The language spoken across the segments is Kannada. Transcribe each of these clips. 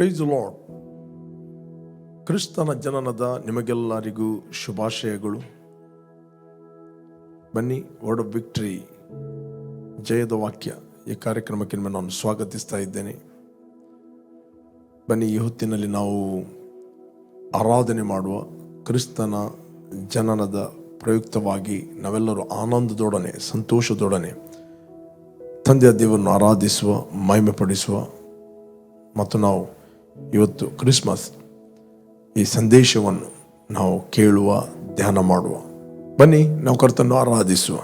ಪ್ರೈಸ್ ಲಾರ್ಡ್ ಕ್ರಿಸ್ತನ ಜನನದ ನಿಮಗೆಲ್ಲರಿಗೂ ಶುಭಾಶಯಗಳು. ಬನ್ನಿ ವರ್ಡ್ ಆಫ್ ವಿಕ್ಟ್ರಿ ಜಯದ ವಾಕ್ಯ. ಈ ಕಾರ್ಯಕ್ರಮಕ್ಕೆ ನಿಮ್ಮ ನಾನು ಸ್ವಾಗತಿಸ್ತಾ ಇದ್ದೇನೆ. ಬನ್ನಿ, ಈ ಹೊತ್ತಿನಲ್ಲಿ ನಾವು ಆರಾಧನೆ ಮಾಡುವ ಕ್ರಿಸ್ತನ ಜನನದ ಪ್ರಯುಕ್ತವಾಗಿ ನಾವೆಲ್ಲರೂ ಆನಂದದೊಡನೆ, ಸಂತೋಷದೊಡನೆ ತಂದೆಯ ದೇವರನ್ನು ಆರಾಧಿಸುವ, ಮಹಿಮೆಪಡಿಸುವ ಮತ್ತು ನಾವು ಇವತ್ತು ಕ್ರಿಸ್ಮಸ್ ಈ ಸಂದೇಶವನ್ನು ನಾವು ಕೇಳುವ ಧ್ಯಾನ ಮಾಡುವ. ಬನ್ನಿ ನಾವು ಕರ್ತನ್ನು ಆರಾಧಿಸುವ.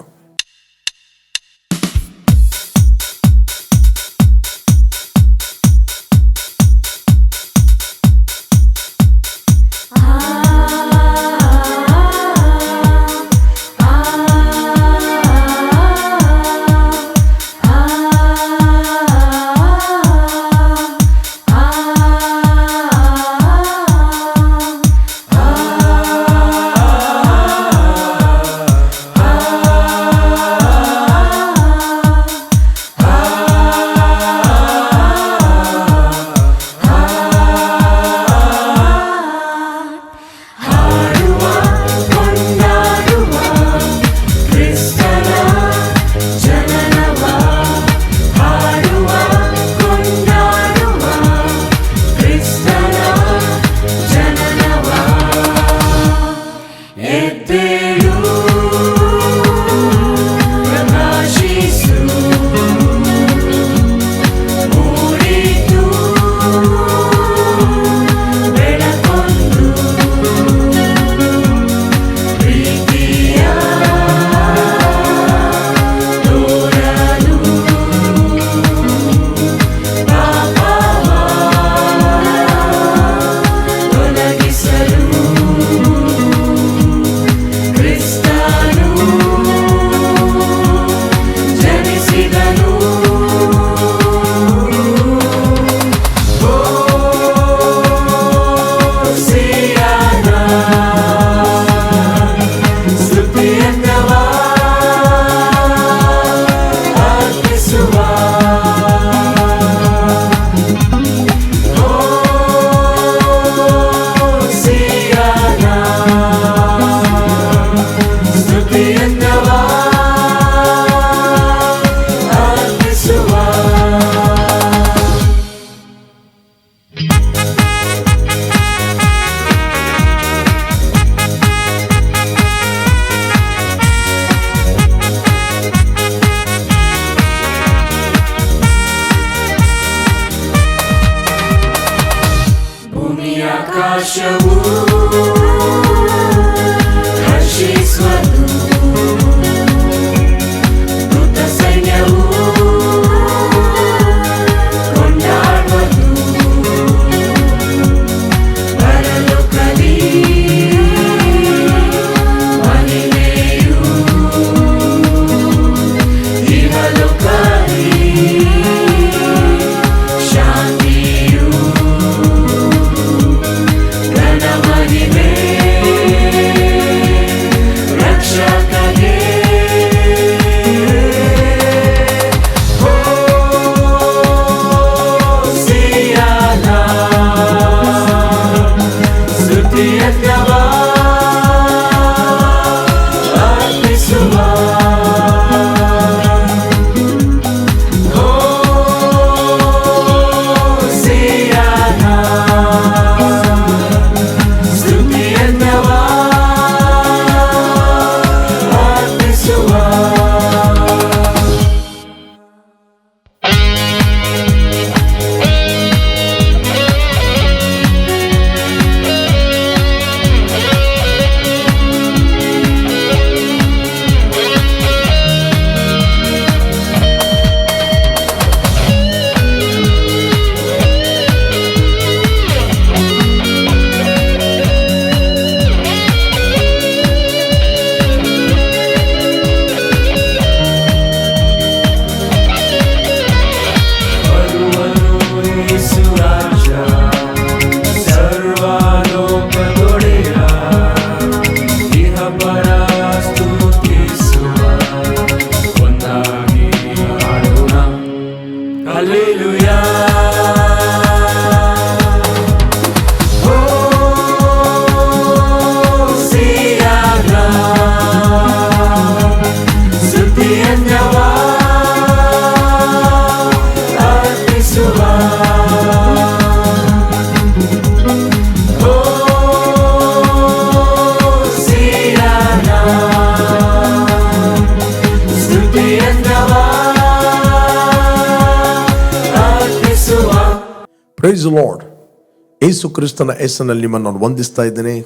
ಏಸು ಕ್ರಿಸ್ತನ ಹೆಸರಿನಲ್ಲಿ ನಿಮ್ಮನ್ನು ನಾನು ವಂದಿಸ್ತಾ ಇದ್ದೇನೆ.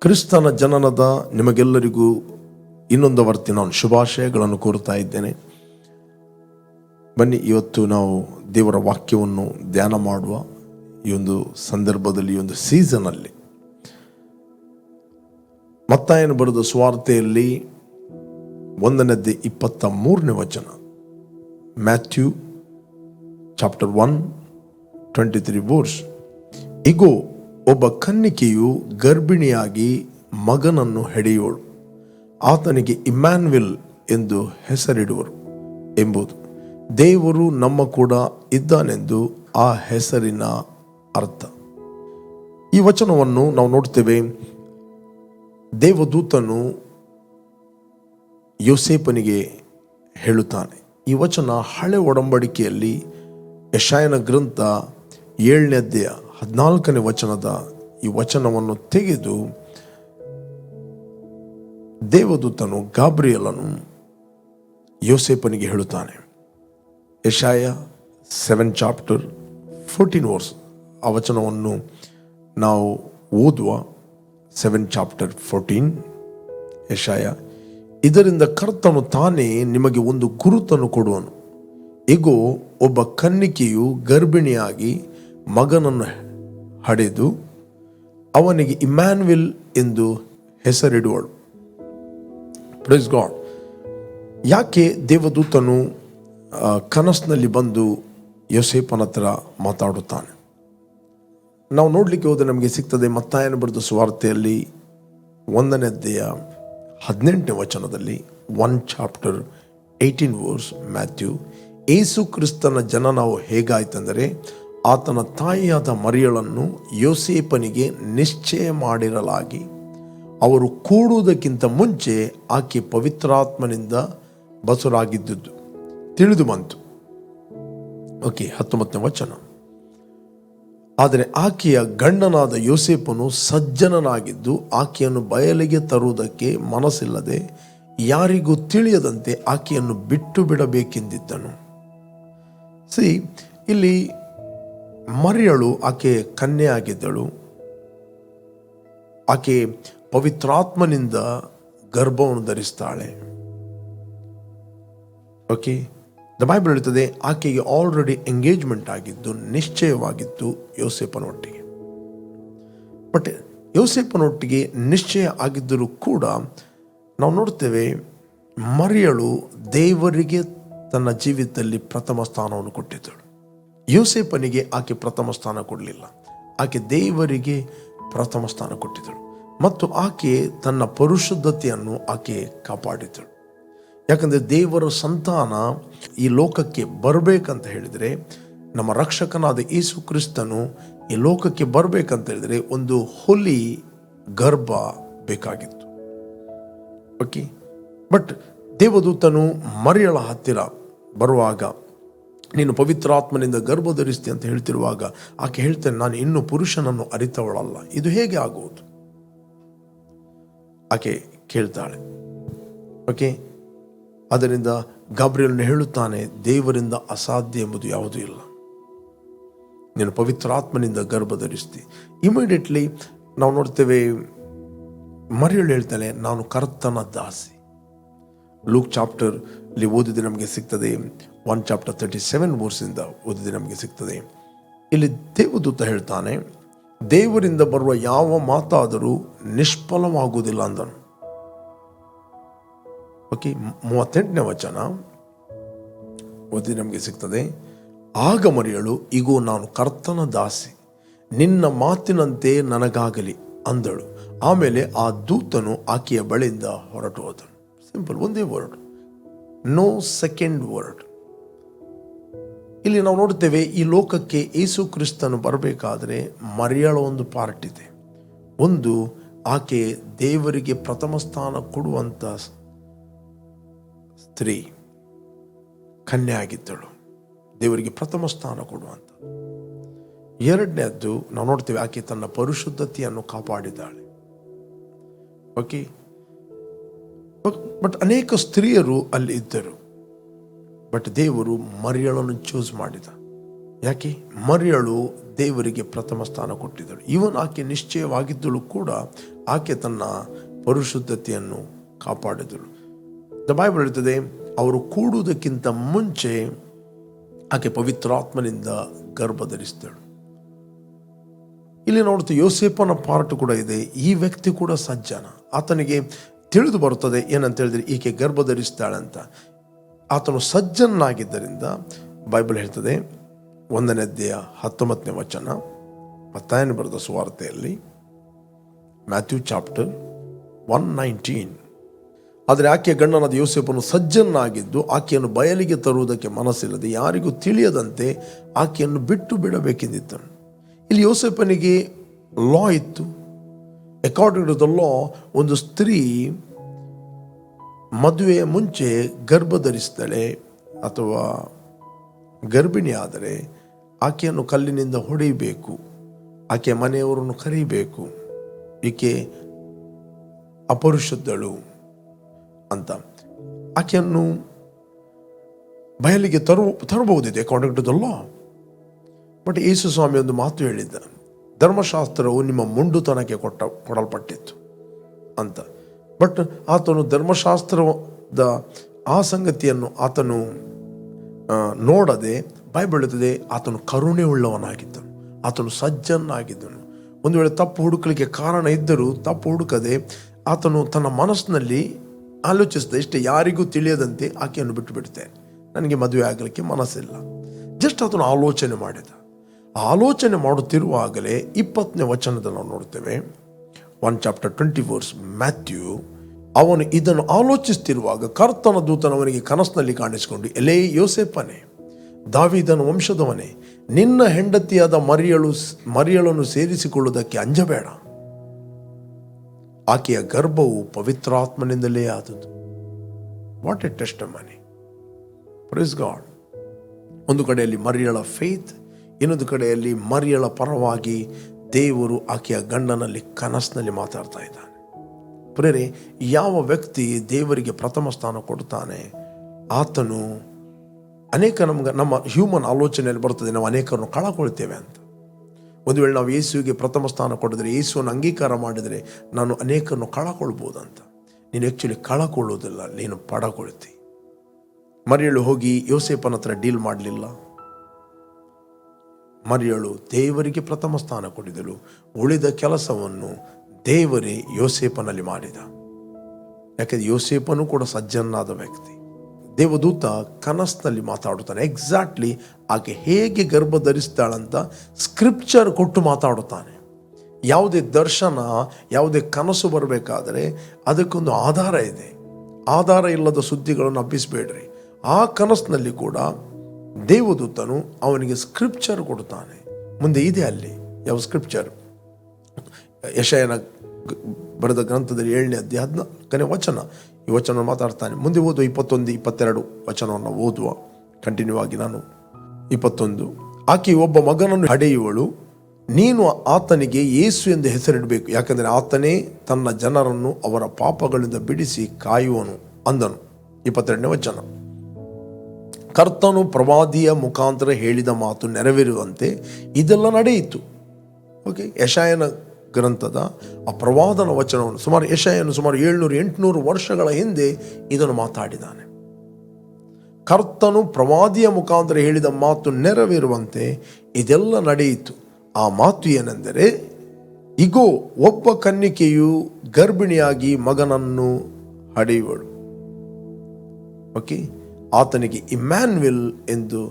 ಕ್ರಿಸ್ತನ ಜನನದ ನಿಮಗೆಲ್ಲರಿಗೂ ಇನ್ನೊಂದು ವರ್ತಿ ನಾನು ಶುಭಾಶಯಗಳನ್ನು ಕೋರುತ್ತಾ ಇದ್ದೇನೆ. ಬನ್ನಿ, ಇವತ್ತು ನಾವು ದೇವರ ವಾಕ್ಯವನ್ನು ಧ್ಯಾನ ಮಾಡುವ ಈ ಒಂದು ಸಂದರ್ಭದಲ್ಲಿ, ಈ ಒಂದು ಸೀಸನಲ್ಲಿ. ಮತ್ತಾಯನ ಬರೆದ ಸ್ವಾರ್ಥೆಯಲ್ಲಿ ಒಂದನೇದ್ದೆ ಇಪ್ಪತ್ತ ಮೂರನೇ ವಚನ. Matthew chapter one, twenty three verse ಇಗೋ, ಒಬ್ಬ ಕನ್ನಿಕೆಯು ಗರ್ಭಿಣಿಯಾಗಿ ಮಗನನ್ನು ಹೆಡೆಯೋಳು. ಆತನಿಗೆ ಇಮ್ಯಾನ್ವಿಲ್ ಎಂದು ಹೆಸರಿಡುವರು ಎಂಬುದು. ದೇವರು ನಮ್ಮ ಕೂಡ ಇದ್ದಾನೆಂದು ಆ ಹೆಸರಿನ ಅರ್ಥ. ಈ ವಚನವನ್ನು ನಾವು ನೋಡ್ತೇವೆ ದೇವದೂತನು ಯೋಸೇಪನಿಗೆ ಹೇಳುತ್ತಾನೆ. ಈ ವಚನ ಹಳೆ ಒಡಂಬಡಿಕೆಯಲ್ಲಿ ಯಶಾಯನ ಗ್ರಂಥ ಏಳನೇ ಅಧ್ಯಾಯ ಹದಿನಾಲ್ಕನೇ ವಚನದ ಈ ವಚನವನ್ನು ತೆಗೆದು ದೇವದೂತನು ಗಾಬ್ರಿಯಲನು ಯೋಸೇಪನಿಗೆ ಹೇಳುತ್ತಾನೆ. ಯಶಾಯ ಸೆವೆನ್ ಚಾಪ್ಟರ್ ಫೋರ್ಟೀನ್ ವರ್ಸ್. ಆ ವಚನವನ್ನು ನಾವು ಓದುವ ಸೆವೆನ್ ಚಾಪ್ಟರ್ ಫೋರ್ಟೀನ್. ಯಶಾಯ, ಇದರಿಂದ ಕರ್ತನು ತಾನೇ ನಿಮಗೆ ಒಂದು ಗುರುತನ್ನು ಕೊಡುವನು. ಇಗೋ, ಒಬ್ಬ ಕನ್ನಿಕೆಯು ಗರ್ಭಿಣಿಯಾಗಿ ಮಗನನ್ನು ಹಡೆದು ಅವನಿಗೆ ಇಮ್ಯಾನ್ವಿಲ್ ಎಂದು ಹೆಸರಿಡುವಳು. ಪ್ರೈಸ್ ಗಾಡ್ ಯಾಕೆ ದೇವದೂತನು ಕನಸಿನಲ್ಲಿ ಬಂದು ಯೋಸೇಪನ ಹತ್ರ ಮಾತಾಡುತ್ತಾನೆ? ನಾವು ನೋಡಲಿಕ್ಕೆ ಹೋದರೆ ನಮಗೆ ಸಿಗ್ತದೆ ಮತ್ತಾಯನ ಬರೆದ ಸುವಾರ್ತೆಯಲ್ಲಿ ಒಂದನೇ ಅಧ್ಯಾಯ ಹದಿನೆಂಟನೇ ವಚನದಲ್ಲಿ one chapter eighteen verse Matthew ಏಸು ಕ್ರಿಸ್ತನ ಜನನವು ಹೇಗಾಯ್ತೆಂದರೆ ಆತನ ತಾಯಿಯಾದ ಮರಿಯಳನ್ನು ಯೋಸೇಪನಿಗೆ ನಿಶ್ಚಯ ಮಾಡಿರಲಾಗಿ, ಅವರು ಕೂಡುವುದಕ್ಕಿಂತ ಮುಂಚೆ ಆಕೆ ಪವಿತ್ರಾತ್ಮನಿಂದ ಬಸುರಾಗಿದ್ದುದು. ತಿಳಿದು ಬಂತು. ಓಕೆ, ಹತ್ತೊಂಬತ್ತನೇ ವಚನ. ಆದರೆ ಆಕೆಯ ಗಂಡನಾದ ಯೋಸೇಪನು ಸಜ್ಜನನಾಗಿದ್ದು ಆಕೆಯನ್ನು ಬಯಲಿಗೆ ತರುವುದಕ್ಕೆ ಮನಸ್ಸಿಲ್ಲದೆ ಯಾರಿಗೂ ತಿಳಿಯದಂತೆ ಆಕೆಯನ್ನು ಬಿಟ್ಟು ಬಿಡಬೇಕೆಂದಿದ್ದನು. ಸಿ ಇಲ್ಲಿ ಮರಿಯಳು ಆಕೆ ಕನ್ಯೆ ಆಗಿದ್ದಳು ಆಕೆ ಪವಿತ್ರಾತ್ಮನಿಂದ ಗರ್ಭವನ್ನು ಧರಿಸ್ತಾಳೆ. ಓಕೆ ದ ಬೈಬಲ್ ಹೇಳ್ತದೆ ಆಕೆಗೆ ಆಲ್ರೆಡಿ ಎಂಗೇಜ್ಮೆಂಟ್ ಆಗಿದ್ದು ನಿಶ್ಚಯವಾಗಿತ್ತು ಯೋಸೇಪನೊಟ್ಟಿಗೆ ಬಟ್ ಯೋಸೇಪನೊಟ್ಟಿಗೆ ನಿಶ್ಚಯ ಆಗಿದ್ದರೂ ಕೂಡ ನಾವು ನೋಡ್ತೇವೆ, ಮರಿಯಳು ದೇವರಿಗೆ ತನ್ನ ಜೀವಿತದಲ್ಲಿ ಪ್ರಥಮ ಸ್ಥಾನವನ್ನು ಕೊಟ್ಟಿದ್ದಳು. ಯೋಸೇಪನಿಗೆ ಆಕೆ ಪ್ರಥಮ ಸ್ಥಾನ ಕೊಡಲಿಲ್ಲ. ಆಕೆ ದೇವರಿಗೆ ಪ್ರಥಮ ಸ್ಥಾನ ಕೊಟ್ಟಿದ್ದಳು ಮತ್ತು ಆಕೆ ತನ್ನ ಪರಿಶುದ್ಧತೆಯನ್ನು ಆಕೆ ಕಾಪಾಡಿದಳು ಯಾಕಂದರೆ ದೇವರ ಸಂತಾನ ಈ ಲೋಕಕ್ಕೆ ಬರಬೇಕಂತ ಹೇಳಿದರೆ, ನಮ್ಮ ರಕ್ಷಕನಾದ ಯೇಸು ಕ್ರಿಸ್ತನು ಈ ಲೋಕಕ್ಕೆ ಬರಬೇಕಂತ ಹೇಳಿದರೆ ಒಂದು ಹುಲಿ ಗರ್ಭ ಬೇಕಾಗಿತ್ತು. ಓಕೆ ಬಟ್ ದೇವದೂತನು ಮರಿಯಳ ಹತ್ತಿರ ಬರುವಾಗ ನೀನು ಪವಿತ್ರಾತ್ಮನಿಂದ ಗರ್ಭ ಧರಿಸ್ತಿ ಅಂತ ಹೇಳ್ತಿರುವಾಗ ಆಕೆ ಹೇಳ್ತೇನೆ, ನಾನು ಇನ್ನೂ ಪುರುಷನನ್ನು ಅರಿತವಳಲ್ಲ. ಇದು ಹೇಗೆ ಆಗುವುದು? ಆಕೆ ಕೇಳ್ತಾಳೆ, ಓಕೆ, ಅದರಿಂದ ಗಾಬ್ರಿಯಲ್ನ ಹೇಳುತ್ತಾನೆ, ದೇವರಿಂದ ಅಸಾಧ್ಯ ಎಂಬುದು ಯಾವುದೂ ಇಲ್ಲ. ನೀನು ಪವಿತ್ರಾತ್ಮನಿಂದ ಗರ್ಭ ಧರಿಸ್ತಿ ಇಮಿಡಿಯೇಟ್ಲಿ ನಾವು ನೋಡ್ತೇವೆ, ಮರಿಯಳು ಹೇಳ್ತಾಳೆ, ನಾನು ಕರ್ತನ ದಾಸಿ. ಲೂಕ್ ಚಾಪ್ಟರ್ ಇಲ್ಲಿ ಓದಿದ ನಮಗೆ ಸಿಗ್ತದೆ. ಒನ್ ಚಾಪ್ಟರ್ ತರ್ಟಿ ಸೆವೆನ್ ವರ್ಸಿಂದ ಓದಿದ ನಮಗೆ ಸಿಗ್ತದೆ. ಇಲ್ಲಿ ದೇವದೂತ ಹೇಳ್ತಾನೆ, ದೇವರಿಂದ ಬರುವ ಯಾವ ಮಾತಾದರೂ ನಿಷ್ಫಲವಾಗುವುದಿಲ್ಲ ಅಂದನು. ಓಕೆ ಮೂವತ್ತೆಂಟನೇ ವಚನ. ಓದಿ ನಮಗೆ ಸಿಗ್ತದೆ, ಆಗ ಮರಿಯಳು, ಇಗೋ, ನಾನು ಕರ್ತನ ದಾಸಿ, ನಿನ್ನ ಮಾತಿನಂತೆ ನನಗಾಗಲಿ ಅಂದಳು. ಆಮೇಲೆ ಆ ದೂತನು ಆಕೆಯ ಬಳಿಯಿಂದ ಹೊರಟು ಹೋದನು. ಸಿಂಪಲ್ ಒಂದೇ ವರ್ಡ್ ನೋ ಸೆಕೆಂಡ್ ವರ್ಡ್ ಇಲ್ಲಿ ನಾವು ನೋಡ್ತೇವೆ ಈ ಲೋಕಕ್ಕೆ ಏಸು ಕ್ರಿಸ್ತನು ಬರಬೇಕಾದ್ರೆ ಮರಿಯಳ ಒಂದು ಪಾರ್ಟ್ ಇದೆ. ಒಂದು, ಆಕೆ ದೇವರಿಗೆ ಪ್ರಥಮ ಸ್ಥಾನ ಕೊಡುವಂಥ ಸ್ತ್ರೀ, ಕನ್ಯೆ ಆಗಿದ್ದಳು. ದೇವರಿಗೆ ಪ್ರಥಮ ಸ್ಥಾನ ಕೊಡುವಂಥ ಎರಡನೇದ್ದು, ನಾವು ನೋಡ್ತೇವೆ, ಆಕೆ ತನ್ನ ಪರಿಶುದ್ಧತೆಯನ್ನು ಕಾಪಾಡಿದ್ದಾಳೆ. ಓಕೆ ಬಟ್ ಅನೇಕ ಸ್ತ್ರೀಯರು ಅಲ್ಲಿ ಇದ್ದರು. ಬಟ್ ದೇವರು ಮರಿಯಳನ್ನು ಚೂಸ್ ಮಾಡಿದ. ಯಾಕೆ? ಮರಿಯಳು ದೇವರಿಗೆ ಪ್ರಥಮ ಸ್ಥಾನ ಕೊಟ್ಟಿದ್ದಳು. ಇವನ್ ಆಕೆ ನಿಶ್ಚಯವಾಗಿದ್ದಳು ಕೂಡ ಆಕೆ ತನ್ನ ಪರಿಶುದ್ಧತೆಯನ್ನು ಕಾಪಾಡಿದಳು. ದ ಹೇಳ್ತದೆ, ಅವರು ಕೂಡುವುದಕ್ಕಿಂತ ಮುಂಚೆ ಆಕೆ ಪವಿತ್ರಾತ್ಮನಿಂದ ಗರ್ಭ ಧರಿಸಿದಳು ಇಲ್ಲಿ ನೋಡ್ತಾ ಯೋಸೇಪನ ಪಾರ್ಟ್ ಕೂಡ ಇದೆ. ಈ ವ್ಯಕ್ತಿ ಕೂಡ ಸಜ್ಜನ. ಆತನಿಗೆ ತಿಳಿದು ಬರುತ್ತದೆ ಏನಂತ ಹೇಳಿದರೆ ಈಕೆ ಗರ್ಭ ಧರಿಸ್ತಾಳಂತ ಆತನು ಸಜ್ಜನಾಗಿದ್ದರಿಂದ ಬೈಬಲ್ ಹೇಳ್ತದೆ, ಒಂದನೇ ಅಧ್ಯಾಯ ಹತ್ತೊಂಬತ್ತನೇ ವಚನ, ಮತ್ತಾಯನ ಬರೆದ ಸುವಾರ್ತೆಯಲ್ಲಿ, ಮ್ಯಾಥ್ಯೂ ಚಾಪ್ಟರ್ ಒನ್ ನೈನ್ಟೀನ್. ಆದರೆ ಆಕೆಯ ಗಂಡನಾದ ಯೋಸೆಫನು ಸಜ್ಜನಾಗಿದ್ದು, ಆಕೆಯನ್ನು ಬಯಲಿಗೆ ತರುವುದಕ್ಕೆ ಮನಸ್ಸಿಲ್ಲದೆ ಯಾರಿಗೂ ತಿಳಿಯದಂತೆ ಆಕೆಯನ್ನು ಬಿಟ್ಟು ಬಿಡಬೇಕೆಂದಿದ್ದನು ಇಲ್ಲಿ ಯೋಸೆಫನಿಗೆ ಲಾ ಇತ್ತು. ಅಕಾರ್ಡಿಂಗ್ ಟು ದ ಲಾ ಒಂದು ಸ್ತ್ರೀ ಮದುವೆಯ ಮುಂಚೆ ಗರ್ಭ ಧರಿಸ್ತಾಳೆ ಅಥವಾ ಗರ್ಭಿಣಿ ಆದರೆ ಆಕೆಯನ್ನು ಕಲ್ಲಿನಿಂದ ಹೊಡೆಯಬೇಕು. ಆಕೆ ಮನೆಯವರನ್ನು ಕರೀಬೇಕು ಈಕೆ ಅಪರುಷದ್ದಳು ಅಂತ. ಆಕೆಯನ್ನು ಬಯಲಿಗೆ ತರು ತರಬಹುದಿದೆ according to the law but ಯೇಸು ಸ್ವಾಮಿ ಒಂದು ಮಾತು ಹೇಳಿದ್ದ ಧರ್ಮಶಾಸ್ತ್ರವು ನಿಮ್ಮ ಮುಂಡುತನಕ್ಕೆ ಕೊಟ್ಟ, ಕೊಡಲ್ಪಟ್ಟಿತ್ತು ಅಂತ. ಬಟ್ ಆತನು ಧರ್ಮಶಾಸ್ತ್ರದ ಆ ಸಂಗತಿಯನ್ನು ಆತನು ನೋಡದೆ ಬೈಬಲ್ ಹೇಳುತ್ತದೆ ಆತನು ಕರುಣೆ ಉಳ್ಳವನಾಗಿದ್ದನು. ಆತನು ಸಜ್ಜನಾಗಿದ್ದನು. ಒಂದು ವೇಳೆ ತಪ್ಪು ಹುಡುಕಲಿಕ್ಕೆ ಕಾರಣ ಇದ್ದರೂ, ತಪ್ಪು ಹುಡುಕದೆ ಆತನು ತನ್ನ ಮನಸ್ಸಿನಲ್ಲಿ ಆಲೋಚಿಸಿದ, ಇಷ್ಟೇ ಯಾರಿಗೂ ತಿಳಿಯದಂತೆ ಆಕೆಯನ್ನು ಬಿಟ್ಟು ಬಿಡ್ತೇನೆ ನನಗೆ ಮದುವೆ ಆಗಲಿಕ್ಕೆ ಮನಸ್ಸಿಲ್ಲ. ಜಸ್ಟ್ ಆತನು ಆಲೋಚನೆ ಮಾಡಿದ. ಆಲೋಚನೆ ಮಾಡುತ್ತಿರುವಾಗಲೇ ಇಪ್ಪತ್ತನೇ ವಚನದ ನಾವು ನೋಡ್ತೇವೆ. One chapter twenty four Matthew ಅವನು ಇದನ್ನು ಆಲೋಚಿಸುತ್ತಿರುವಾಗ ಕರ್ತನ ದೂತನವನಿಗೆ ಕನಸಿನಲ್ಲಿ ಕಾಣಿಸಿಕೊಂಡು, ಎಲೇ ಯೋಸೆಪ್ಪನೇ ದಾವಿದನ ವಂಶದವನೇ, ನಿನ್ನ ಹೆಂಡತಿಯಾದ ಮರಿಯಳು, ಮರಿಯಳನ್ನು ಸೇರಿಸಿಕೊಳ್ಳುವುದಕ್ಕೆ ಅಂಜಬೇಡ. ಆಕೆಯ ಗರ್ಭವು ಪವಿತ್ರಾತ್ಮನಿಂದಲೇ ಆದದ್ದು. What a testimony praise God ಒಂದು ಕಡೆಯಲ್ಲಿ ಮರಿಯಳ ಫೇತ್ ಇನ್ನೊಂದು ಕಡೆಯಲ್ಲಿ ಮರಿಯಳ ಪರವಾಗಿ ದೇವರು ಆಕೆಯ ಗಂಡನಲ್ಲಿ, ಕನಸಿನಲ್ಲಿ ಮಾತಾಡ್ತಾ ಇದ್ದಾನೆ. ಪ್ರೇರೆ, ಯಾವ ವ್ಯಕ್ತಿ ದೇವರಿಗೆ ಪ್ರಥಮ ಸ್ಥಾನ ಕೊಡ್ತಾನೆ ಆತನು ಅನೇಕ ನಮ್ಗೆ, ನಮ್ಮ ಹ್ಯೂಮನ್ ಆಲೋಚನೆಯಲ್ಲಿ ಬರ್ತದೆ, ನಾವು ಅನೇಕರನ್ನು ಕಳಕೊಳ್ತೇವೆ ಅಂತ. ಒಂದು ವೇಳೆ ನಾವು ಯೇಸುವಿಗೆ ಪ್ರಥಮ ಸ್ಥಾನ ಕೊಡಿದ್ರೆ, ಯೇಸುವನ್ನು ಅಂಗೀಕಾರ ಮಾಡಿದರೆ ನಾನು ಅನೇಕರನ್ನು ಕಳಕೊಳ್ಬೋದಂತ. ನೀನು ಆ್ಯಕ್ಚುಲಿ ಕಳಕೊಳ್ಳೋದಿಲ್ಲ ನೀನು ಪಡಕೊಳ್ತಿ. ಮರೆಯಲು ಹೋಗಿ ಯೋಸೇಪನ ಹತ್ರ ಡೀಲ್ ಮಾಡಲಿಲ್ಲ. ಮರಿಯಳು ದೇವರಿಗೆ ಪ್ರಥಮ ಸ್ಥಾನ ಕೊಡಿದಳು. ಉಳಿದ ಕೆಲಸವನ್ನು ದೇವರೇ ಯೋಸೇಪನಲ್ಲಿ ಮಾಡಿದ. ಯಾಕೆಂದರೆ ಯೋಸೇಪನು ಕೂಡ ಸಜ್ಜನಾದ ವ್ಯಕ್ತಿ. ದೇವದೂತ ಕನಸಿನಲ್ಲಿ ಮಾತಾಡುತ್ತಾನೆ. ಎಕ್ಸಾಕ್ಟ್ಲಿ ಆಕೆ ಹೇಗೆ ಗರ್ಭ ಧರಿಸ್ತಾಳಂತ ಸ್ಕ್ರಿಪ್ಚರ್ ಕೊಟ್ಟು ಮಾತಾಡುತ್ತಾನೆ. ಯಾವುದೇ ದರ್ಶನ, ಯಾವುದೇ ಕನಸು ಬರಬೇಕಾದರೆ ಅದಕ್ಕೊಂದು ಆಧಾರ ಇದೆ. ಆಧಾರ ಇಲ್ಲದ ಸುದ್ದಿಗಳನ್ನು ಹಬ್ಬಿಸಬೇಡ್ರಿ ಆ ಕನಸಿನಲ್ಲಿ ಕೂಡ ದೇವದೂತನು ಅವನಿಗೆ ಸ್ಕ್ರಿಪ್ಚರ್ ಕೊಡುತ್ತಾನೆ. ಮುಂದೆ ಇದೆ ಅಲ್ಲಿ, ಯಾವ ಸ್ಕ್ರಿಪ್ಚರ್ ಯಶಯನ ಬರೆದ ಗ್ರಂಥದಲ್ಲಿ ಏಳನೇ ಅಧ್ಯಾಯ ಹದಿನಾಲ್ಕನೇ ವಚನ. ಈ ವಚನ ಮಾತಾಡ್ತಾನೆ. ಮುಂದೆ ಓದುವ ಇಪ್ಪತ್ತೊಂದು, ಇಪ್ಪತ್ತೆರಡು ವಚನವನ್ನು ಓದುವ. ಕಂಟಿನ್ಯೂ ಆಗಿ ನಾನು ಇಪ್ಪತ್ತೊಂದು. ಆಕೆ ಒಬ್ಬ ಮಗನನ್ನು ಹಡೆಯುವಳು ನೀನು ಆತನಿಗೆ ಯೇಸು ಎಂದು ಹೆಸರಿಡಬೇಕು. ಯಾಕಂದರೆ ಆತನೇ ತನ್ನ ಜನರನ್ನು ಅವರ ಪಾಪಗಳಿಂದ ಬಿಡಿಸಿ ಕಾಯುವನು ಅಂದನು. ಇಪ್ಪತ್ತೆರಡನೇ ವಚನ. ಕರ್ತನು ಪ್ರವಾದಿಯ ಮುಖಾಂತರ ಹೇಳಿದ ಮಾತು ನೆರವೇರುವಂತೆ ಇದೆಲ್ಲ ನಡೆಯಿತು. ಓಕೆ ಯಶಾಯನ ಗ್ರಂಥದ ಆ ಪ್ರವಾದನ ವಚನವನ್ನು ಸುಮಾರು ಯಶಾಯನು ಸುಮಾರು ಏಳ್ನೂರು, ಎಂಟುನೂರು ವರ್ಷಗಳ ಹಿಂದೆ ಇದನ್ನು ಮಾತಾಡಿದ್ದಾನೆ. ಕರ್ತನು ಪ್ರವಾದಿಯ ಮುಖಾಂತರ ಹೇಳಿದ ಮಾತು ನೆರವೇರುವಂತೆ ಇದೆಲ್ಲ ನಡೆಯಿತು. ಆ ಮಾತು ಏನೆಂದರೆ, ಇಗೋ, ಒಬ್ಬ ಕನ್ನಿಕೆಯು ಗರ್ಭಿಣಿಯಾಗಿ ಮಗನನ್ನು ಹಡೆಯುವಳು. ಓಕೆ ಆತನಿಗೆ ಇಮ್ಯಾನ್ವಿಲ್ ಎಂದು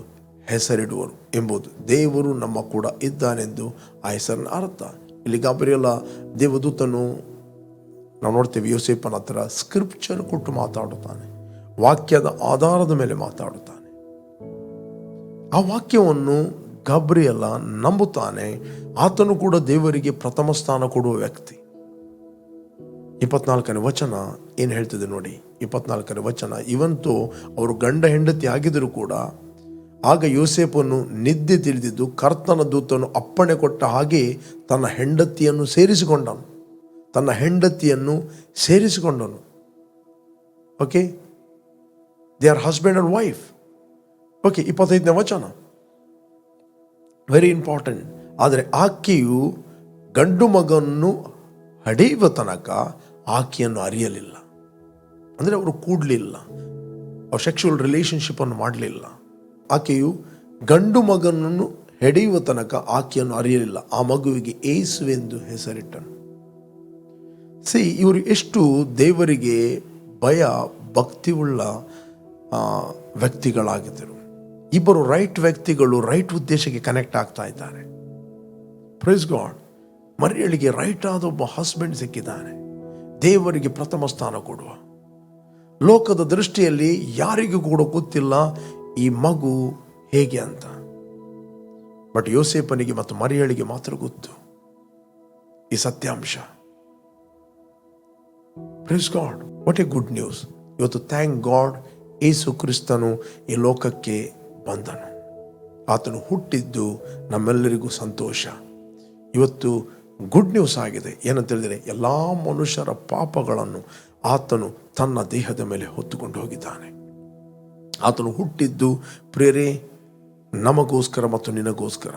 ಹೆಸರಿಡುವರು ಎಂಬುದು ದೇವರು ನಮ್ಮ ಕೂಡ ಇದ್ದಾನೆಂದು ಆ ಹೆಸರಿನ ಅರ್ಥ. ಇಲ್ಲಿ ಗಾಬರಿಯಲ್ಲ ದೇವದೂತನು ನಾವು ನೋಡ್ತೇವೆ ಯೋಸೇಪನ ಹತ್ರ ಸ್ಕ್ರಿಪ್ಚರ್ ಕೊಟ್ಟು ಮಾತಾಡುತ್ತಾನೆ. ವಾಕ್ಯದ ಆಧಾರದ ಮೇಲೆ ಮಾತಾಡುತ್ತಾನೆ. ಆ ವಾಕ್ಯವನ್ನು ಗಬ್ರಿಯಲ್ಲ ನಂಬುತ್ತಾನೆ. ಆತನು ಕೂಡ ದೇವರಿಗೆ ಪ್ರಥಮ ಸ್ಥಾನ ಕೊಡುವ ವ್ಯಕ್ತಿ. ಇಪ್ಪತ್ನಾಲ್ಕನೇ ವಚನ ಏನು ಹೇಳ್ತಿದೆ ನೋಡಿ, ಇಪ್ಪತ್ನಾಲ್ಕನೇ ವಚನ. ಇವಂತೂ ಅವರು ಗಂಡ ಹೆಂಡತಿ ಆಗಿದ್ದರೂ ಕೂಡ, ಆಗ ಯೋಸೇಪನ್ನು ನಿದ್ದೆ ತಿಳಿದಿದ್ದು ಕರ್ತನ ದೂತನು ಅಪ್ಪಣೆ ಕೊಟ್ಟ ಹಾಗೆ ತನ್ನ ಹೆಂಡತಿಯನ್ನು ಸೇರಿಸಿಕೊಂಡನು. ತನ್ನ ಹೆಂಡತಿಯನ್ನು ಸೇರಿಸಿಕೊಂಡನು. Okay? They are husband and wife okay, ಇಪ್ಪತ್ತೈದನೇ ವಚನ. ವೆರಿ ಇಂಪಾರ್ಟೆಂಟ್ ಆದರೆ ಆಕೆಯು ಗಂಡು ಮಗನ್ನು ಹಡೆಯುವ ತನಕ ಆಕೆಯನ್ನು ಅರಿಯಲಿಲ್ಲ. ಅಂದರೆ ಅವರು ಕೂಡಲಿಲ್ಲ. ಅವ್ರು ಸೆಕ್ಷುವಲ್ ರಿಲೇಶನ್ಶಿಪ್ಪನ್ನು ಮಾಡಲಿಲ್ಲ. ಆಕೆಯು ಗಂಡು ಮಗನನ್ನು ಹೆಡೆಯುವ ತನಕ ಆಕೆಯನ್ನು ಅರಿಯಲಿಲ್ಲ. ಆ ಮಗುವಿಗೆ ಏಸುವೆಂದು ಹೆಸರಿಟ್ಟನು. ಸಿ ಇವರು ಎಷ್ಟು ದೇವರಿಗೆ ಭಯ ಭಕ್ತಿಯುಳ್ಳ ಆ, ವ್ಯಕ್ತಿಗಳಾಗಿದ್ದರು. ಇಬ್ಬರು ರೈಟ್ ವ್ಯಕ್ತಿಗಳು ರೈಟ್ ಉದ್ದೇಶಕ್ಕೆ ಕನೆಕ್ಟ್ ಆಗ್ತಾ ಇದ್ದಾರೆ. ಪ್ರೈಸ್ ಗಾಡ್ ಮರಿಯಳಿಗೆ ರೈಟ್ ಆದ ಒಬ್ಬ ಹಸ್ಬೆಂಡ್ ಸಿಕ್ಕಿದ್ದಾನೆ. ದೇವರಿಗೆ ಪ್ರಥಮ ಸ್ಥಾನ ಕೊಡುವ. ಲೋಕದ ದೃಷ್ಟಿಯಲ್ಲಿ ಯಾರಿಗೂ ಕೂಡ ಗೊತ್ತಿಲ್ಲ ಈ ಮಗು ಹೇಗೆ ಅಂತ. ಬಟ್ ಯೋಸೇಪನಿಗೆ ಮತ್ತು ಮರಿಯಳಿಗೆ ಮಾತ್ರ ಗೊತ್ತು. ಈ ಸತ್ಯಾಂಶ. Praise God what a good news ಇವತ್ತು ಥ್ಯಾಂಕ್ ಗಾಡ್ ಏಸು ಕ್ರಿಸ್ತನು ಈ ಲೋಕಕ್ಕೆ ಬಂದನು. ಆತನು ಹುಟ್ಟಿದ್ದು ನಮ್ಮೆಲ್ಲರಿಗೂ ಸಂತೋಷ. ಇವತ್ತು ಗುಡ್ ನ್ಯೂಸ್ ಆಗಿದೆ. ಏನಂತ ಹೇಳಿದರೆ, ಎಲ್ಲ ಮನುಷ್ಯರ ಪಾಪಗಳನ್ನು ಆತನು ತನ್ನ ದೇಹದ ಮೇಲೆ ಹೊತ್ತುಕೊಂಡು ಹೋಗಿದ್ದಾನೆ. ಆತನು ಹುಟ್ಟಿದ್ದು ಪ್ರೇರೆ ನಮಗೋಸ್ಕರ ಮತ್ತು ನಿನಗೋಸ್ಕರ.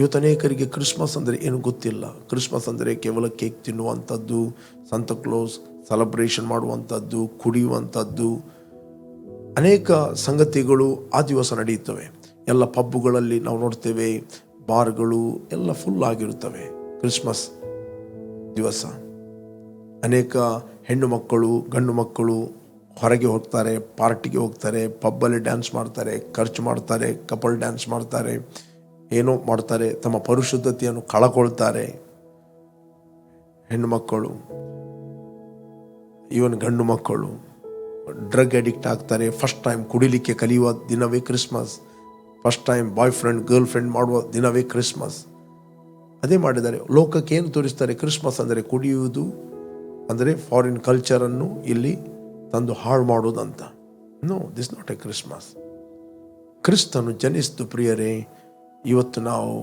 ಇವತ್ತು ಅನೇಕರಿಗೆ ಕ್ರಿಸ್ಮಸ್ ಅಂದರೆ ಏನು ಗೊತ್ತಿಲ್ಲ. ಕ್ರಿಸ್ಮಸ್ ಅಂದರೆ ಕೇವಲ ಕೇಕ್ ತಿನ್ನುವಂಥದ್ದು ಸಂತ ಕ್ಲೋಸ್ ಸೆಲೆಬ್ರೇಷನ್ ಮಾಡುವಂಥದ್ದು, ಕುಡಿಯುವಂಥದ್ದು. ಅನೇಕ ಸಂಗತಿಗಳು ಆ ದಿವಸ ನಡೆಯುತ್ತವೆ. ಎಲ್ಲ ಪಬ್ಬುಗಳಲ್ಲಿ ನಾವು ನೋಡ್ತೇವೆ, ಬಾರ್ಗಳು ಎಲ್ಲ ಫುಲ್ ಆಗಿರುತ್ತವೆ. ಕ್ರಿಸ್ಮಸ್ ದಿವಸ. ಅನೇಕ ಹೆಣ್ಣು ಮಕ್ಕಳು, ಗಂಡು ಮಕ್ಕಳು ಹೊರಗೆ ಹೋಗ್ತಾರೆ, ಪಾರ್ಟಿಗೆ ಹೋಗ್ತಾರೆ, ಪಬ್ಬಲ್ಲಿ ಡ್ಯಾನ್ಸ್ ಮಾಡ್ತಾರೆ, ಖರ್ಚು ಮಾಡ್ತಾರೆ ಕಪಲ್ ಡ್ಯಾನ್ಸ್ ಮಾಡ್ತಾರೆ, ಏನೋ ಮಾಡ್ತಾರೆ, ತಮ್ಮ ಪರಿಶುದ್ಧತೆಯನ್ನು ಕಳಕೊಳ್ತಾರೆ. ಹೆಣ್ಣು ಮಕ್ಕಳು ಈವನ್ ಗಂಡು ಮಕ್ಕಳು ಡ್ರಗ್ ಅಡಿಕ್ಟ್ ಆಗ್ತಾರೆ ಫಸ್ಟ್ ಟೈಮ್ ಕುಡಿಲಿಕ್ಕೆ ಕಲಿಯುವ ದಿನವೇ Christmas first time boyfriend girlfriend ಮಾಡುವ ದಿನವೇ ಕ್ರಿಸ್ಮಸ್. ಅದೇ ಮಾಡಿದ್ದಾರೆ. ಲೋಕಕ್ಕೆ ಏನು ತೋರಿಸ್ತಾರೆ? ಕ್ರಿಸ್ಮಸ್ ಅಂದರೆ ಕುಡಿಯುವುದು, ಅಂದರೆ ಫಾರಿನ್ ಕಲ್ಚರನ್ನು ಇಲ್ಲಿ ತಂದು ಹಾಳು ಮಾಡೋದಂತ. No this not a Christmas ಕ್ರಿಸ್ತನು ಜನಿಸ್ತು ಪ್ರಿಯರೇ, ಇವತ್ತು ನಾವು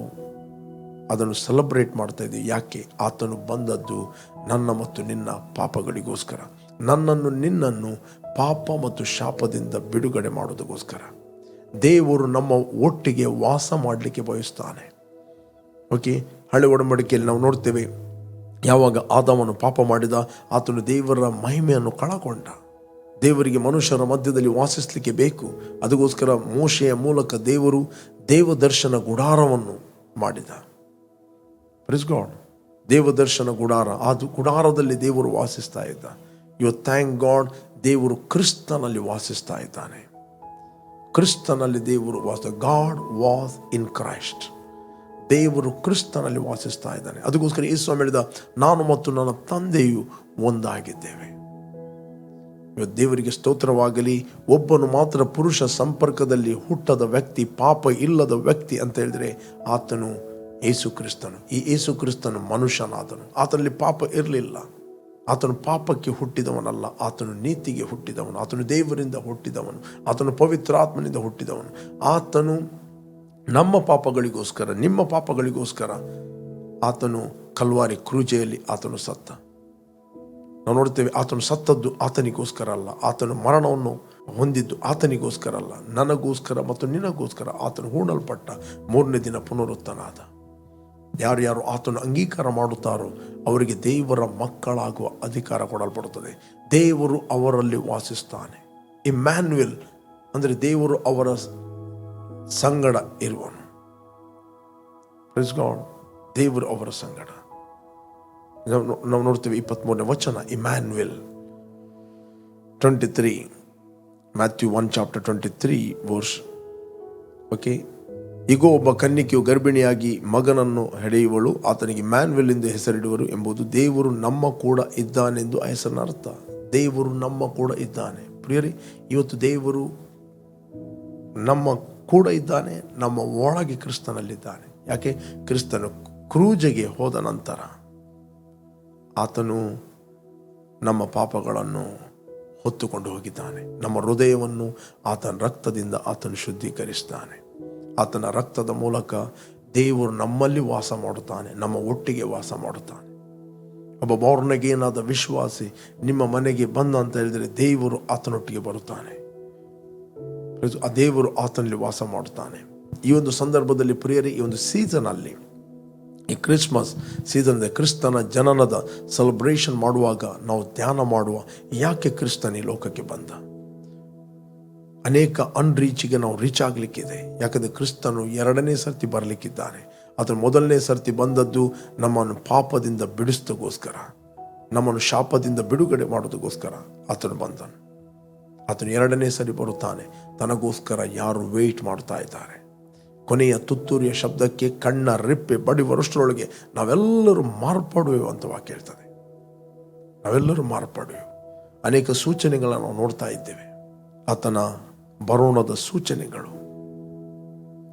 ಅದನ್ನು ಸೆಲೆಬ್ರೇಟ್ ಮಾಡ್ತಾ ಇದ್ದೀವಿ. ಯಾಕೆ? ಆತನು ಬಂದದ್ದು ನನ್ನ ಮತ್ತು ನಿನ್ನ ಪಾಪಗಳಿಗೋಸ್ಕರ. ನನ್ನನ್ನು, ನಿನ್ನನ್ನು ಪಾಪ ಮತ್ತು ಶಾಪದಿಂದ ಬಿಡುಗಡೆ ಮಾಡೋದಕ್ಕೋಸ್ಕರ. ದೇವರು ನಮ್ಮ ಒಟ್ಟಿಗೆ ವಾಸ ಮಾಡಲಿಕ್ಕೆ ಬಯಸ್ತಾನೆ. ಓಕೆ ಹಳೆ ಒಡಂಬಡಿಕೆಯಲ್ಲಿ ನಾವು ನೋಡ್ತೇವೆ ಯಾವಾಗ ಆದವನು ಪಾಪ ಮಾಡಿದ, ಆತನು ದೇವರ ಮಹಿಮೆಯನ್ನು ಕಳಕೊಂಡ. ದೇವರಿಗೆ ಮನುಷ್ಯರ ಮಧ್ಯದಲ್ಲಿ ವಾಸಿಸಲಿಕ್ಕೆ ಬೇಕು. ಅದಕ್ಕೋಸ್ಕರ ಮೋಶೆಯ ಮೂಲಕ ದೇವರು ದೇವದರ್ಶನ ಗುಡಾರವನ್ನು ಮಾಡಿದ. ಗಾಡ್ ದೇವದರ್ಶನ ಗುಡಾರ, ಅದು ಗುಡಾರದಲ್ಲಿ ದೇವರು ವಾಸಿಸ್ತಾ ಇದ್ದ. ಯು ಥ್ಯಾಂಕ್ ಗಾಡ್ ದೇವರು ಕ್ರಿಸ್ತನಲ್ಲಿ ವಾಸಿಸ್ತಾ ಇದ್ದಾನೆ. ಕ್ರಿಸ್ತನಲ್ಲಿ ದೇವರು ವಾಸ ಗಾಡ್ ವಾಸ್ ಇನ್ ಕ್ರೈಸ್ಟ್ ದೇವರು ಕ್ರಿಸ್ತನಲ್ಲಿ ವಾಸಿಸ್ತಾ ಇದ್ದಾನೆ. ಅದಕ್ಕೋಸ್ಕರ ಯೇಸು ಹೇಳಿದ, ನಾನು ಮತ್ತು ನನ್ನ ತಂದೆಯು ಒಂದಾಗಿದ್ದೇವೆ. ದೇವರಿಗೆ ಸ್ತೋತ್ರವಾಗಲಿ, ಒಬ್ಬನು ಮಾತ್ರ ಪುರುಷ ಸಂಪರ್ಕದಲ್ಲಿ ಹುಟ್ಟದ ವ್ಯಕ್ತಿ, ಪಾಪ ಇಲ್ಲದ ವ್ಯಕ್ತಿ ಅಂತ ಹೇಳಿದ್ರೆ ಆತನು ಏಸು ಕ್ರಿಸ್ತನು. ಈ ಏಸು ಕ್ರಿಸ್ತನು ಮನುಷ್ಯನಾದನು. ಆತನಲ್ಲಿ ಪಾಪ ಇರಲಿಲ್ಲ. ಆತನು ಪಾಪಕ್ಕೆ ಹುಟ್ಟಿದವನಲ್ಲ, ಆತನು ನೀತಿಗೆ ಹುಟ್ಟಿದವನು, ಆತನು ದೇವರಿಂದ ಹುಟ್ಟಿದವನು, ಆತನು ಪವಿತ್ರಾತ್ಮನಿಂದ ಹುಟ್ಟಿದವನು. ಆತನು ನಮ್ಮ ಪಾಪಗಳಿಗೋಸ್ಕರ, ನಿಮ್ಮ ಪಾಪಗಳಿಗೋಸ್ಕರ ಆತನು ಕಲ್ವಾರಿ ಕ್ರೂಜೆಯಲ್ಲಿ ಆತನು ಸತ್ತ. ನಾವು ನೋಡ್ತೇವೆ ಆತನು ಸತ್ತದ್ದು ಆತನಿಗೋಸ್ಕರ ಅಲ್ಲ, ಆತನು ಮರಣವನ್ನು ಹೊಂದಿದ್ದು ಆತನಿಗೋಸ್ಕರ ಅಲ್ಲ. ನನಗೋಸ್ಕರ ಮತ್ತು ನಿನಗೋಸ್ಕರ ಆತನು ಹೂಣಲ್ಪಟ್ಟ ಮೂರನೇ ದಿನ ಪುನರುತ್ತನಾದ. ಯಾರು ಆತನು ಅಂಗೀಕಾರ ಮಾಡುತ್ತಾರೋ ಅವರಿಗೆ ದೇವರ ಮಕ್ಕಳಾಗುವ ಅಧಿಕಾರ ಕೊಡಲ್ಪಡುತ್ತದೆ. ದೇವರು ಅವರಲ್ಲಿ ವಾಸಿಸ್ತಾನೆ ಇಮ್ಯಾನ್ಯುಯಲ್ ಅಂದರೆ ದೇವರು ಅವರ ಸಂಗಡ ಇರುವನು. ಗಾಡ್. ದೇವರು ಅವರ ಸಂಗಡ. ನಾವು ನೋಡ್ತೀವಿ ಇಪ್ಪತ್ತ್ಮೂರನೇ ವಚನ Immanuel twenty three Matthew one chapter twenty three verse okay ಈಗ ಒಬ್ಬ ಕನ್ನಿಕೆಯು ಗರ್ಭಿಣಿಯಾಗಿ ಮಗನನ್ನು ಹೆಡೆಯುವಳು, ಆತನಿಗೆ ಮ್ಯಾನ್ವೆಲ್ ಎಂದು ಹೆಸರಿಡುವರು ಎಂಬುದು ದೇವರು ನಮ್ಮ ಕೂಡ ಇದ್ದಾನೆಂದು ಹೆಸರಿನ ಅರ್ಥ ದೇವರು ನಮ್ಮ ಕೂಡ ಇದ್ದಾನೆ. ಪ್ರಿಯರಿ, ಇವತ್ತು ದೇವರು ನಮ್ಮ ಕೂಡ ಇದ್ದಾನೆ, ನಮ್ಮ ಒಳಗೆ ಕ್ರಿಸ್ತನಲ್ಲಿದ್ದಾನೆ. ಯಾಕೆ? ಕ್ರಿಸ್ತನು ಕ್ರೂಜೆಗೆ ಹೋದ ನಂತರ ಆತನು ನಮ್ಮ ಪಾಪಗಳನ್ನು ಹೊತ್ತುಕೊಂಡು ಹೋಗಿದ್ದಾನೆ. ನಮ್ಮ ಹೃದಯವನ್ನು ಆತನ ರಕ್ತದಿಂದ ಆತನು ಶುದ್ಧೀಕರಿಸ್ತಾನೆ. ಆತನ ರಕ್ತದ ಮೂಲಕ ದೇವರು ನಮ್ಮಲ್ಲಿ ವಾಸ ಮಾಡುತ್ತಾನೆ, ನಮ್ಮ ಒಟ್ಟಿಗೆ ವಾಸ ಮಾಡುತ್ತಾನೆ. ಒಬ್ಬ ಬೌರ್ನಗೇನಾದ ವಿಶ್ವಾಸಿ ನಿಮ್ಮ ಮನೆಗೆ ಬಂದ ಅಂತ ಹೇಳಿದರೆ ದೇವರು ಆತನೊಟ್ಟಿಗೆ ಬರುತ್ತಾನೆ. ಆ ದೇವರು ಆತನಲ್ಲಿ ವಾಸ ಮಾಡುತ್ತಾನೆ. ಈ ಒಂದು ಸಂದರ್ಭದಲ್ಲಿ ಪ್ರಿಯರಿ, ಈ ಒಂದು ಸೀಸನಲ್ಲಿ ಈ ಕ್ರಿಸ್ಮಸ್ ಸೀಸನ್ ಕ್ರಿಸ್ತನ ಜನನದ ಸೆಲೆಬ್ರೇಷನ್ ಮಾಡುವಾಗ ನಾವು ಧ್ಯಾನ ಮಾಡುವ ಯಾಕೆ ಕ್ರಿಸ್ತನ ಈ ಲೋಕಕ್ಕೆ ಬಂದ? ಅನೇಕ ಅನ್ರೀಚಿಗೆ ನಾವು ರೀಚ್ ಆಗಲಿಕ್ಕಿದೆ. ಯಾಕಂದರೆ ಕ್ರಿಸ್ತನು ಎರಡನೇ ಸರ್ತಿ ಬರಲಿಕ್ಕಿದ್ದಾನೆ ಅದರ ಮೊದಲನೇ ಸರ್ತಿ ಬಂದದ್ದು ನಮ್ಮನ್ನು ಪಾಪದಿಂದ ಬಿಡಿಸೋದಕ್ಕೋಸ್ಕರ, ನಮ್ಮನ್ನು ಶಾಪದಿಂದ ಬಿಡುಗಡೆ ಮಾಡೋದಕ್ಕೋಸ್ಕರ ಆತನು ಬಂದನು. ಆತನು ಎರಡನೇ ಸರಿ ಬರುತ್ತಾನೆ. ತನಗೋಸ್ಕರ ಯಾರು ವೆಯ್ಟ್ ಮಾಡ್ತಾ ಇದ್ದಾರೆ. ಕೊನೆಯ ತುತ್ತೂರಿಯ ಶಬ್ದಕ್ಕೆ ಕಣ್ಣ ಬಡಿ ಬಡಿವರಷ್ಟರೊಳಗೆ ನಾವೆಲ್ಲರೂ ಮಾರ್ಪಾಡುವೆವು ಅಂತ ವಾಕ್ಯ ಹೇಳ್ತದೆ ನಾವೆಲ್ಲರೂ ಮಾರ್ಪಾಡುವೆವು. ಅನೇಕ ಸೂಚನೆಗಳನ್ನು ನಾವು ನೋಡ್ತಾ ಇದ್ದೇವೆ. ಆತನ ಬರೋಣದ ಸೂಚನೆಗಳು.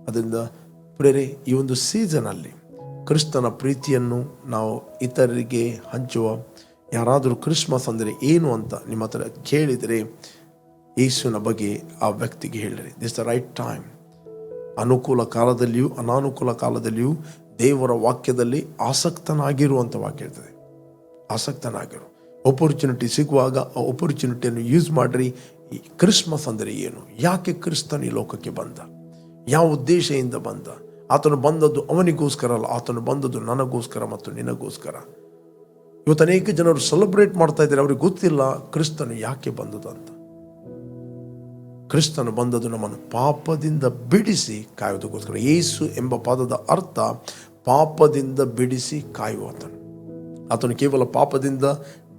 ಅದರಿಂದ ಪ್ರೇರೆ, ಈ ಒಂದು ಸೀಸನಲ್ಲಿ ಕ್ರಿಸ್ತನ ಪ್ರೀತಿಯನ್ನು ನಾವು ಇತರರಿಗೆ ಹಂಚುವ ಯಾರಾದರೂ ಕ್ರಿಸ್ಮಸ್ ಅಂದರೆ ಏನು ಅಂತ ನಿಮ್ಮ ಹತ್ರ ಕೇಳಿದರೆ ಯೇಸುವಿನ ಬಗ್ಗೆ ಆ ವ್ಯಕ್ತಿಗೆ ಹೇಳಿರಿ. ದಿಸ್ ದ ರೈಟ್ ಟೈಮ್ ಅನುಕೂಲ ಕಾಲದಲ್ಲಿಯೂ, ಅನಾನುಕೂಲ ಕಾಲದಲ್ಲಿಯೂ ದೇವರ ವಾಕ್ಯದಲ್ಲಿ ಆಸಕ್ತನಾಗಿರುವಂಥ ವಾಕ್ಯ ಇರ್ತದೆ ಆಸಕ್ತನಾಗಿರು. ಅಪರ್ಚುನಿಟಿ ಸಿಗುವಾಗ ಆ ಅಪರ್ಚುನಿಟಿಯನ್ನು ಯೂಸ್ ಮಾಡಿರಿ. ಕ್ರಿಸ್ಮಸ್ ಅಂದರೆ ಏನು? ಯಾಕೆ ಕ್ರಿಸ್ತನ ಈ ಲೋಕಕ್ಕೆ ಬಂದ? ಯಾವ ಉದ್ದೇಶದಿಂದ ಬಂದ? ಆತನು ಬಂದದ್ದು ಅವನಿಗೋಸ್ಕರ ಅಲ್ಲ, ಆತನು ಬಂದದ್ದು ನನಗೋಸ್ಕರ ಮತ್ತು ನಿನಗೋಸ್ಕರ. ಇವತ್ತು ಅನೇಕ ಜನರು ಸೆಲೆಬ್ರೇಟ್ ಮಾಡ್ತಾ ಇದ್ದಾರೆ, ಅವ್ರಿಗೆ ಗೊತ್ತಿಲ್ಲ ಕ್ರಿಸ್ತನು ಯಾಕೆ ಬಂದದಂತ ಕ್ರಿಸ್ತನು ಬಂದದ್ದು ನಮ್ಮನ್ನು ಪಾಪದಿಂದ ಬಿಡಿಸಿ ಕಾಯುವುದಕ್ಕೋಸ್ಕರ. ಯೇಸು ಎಂಬ ಪದದ ಅರ್ಥ ಪಾಪದಿಂದ ಬಿಡಿಸಿ ಕಾಯುವಾತನು ಆತನು ಕೇವಲ ಪಾಪದಿಂದ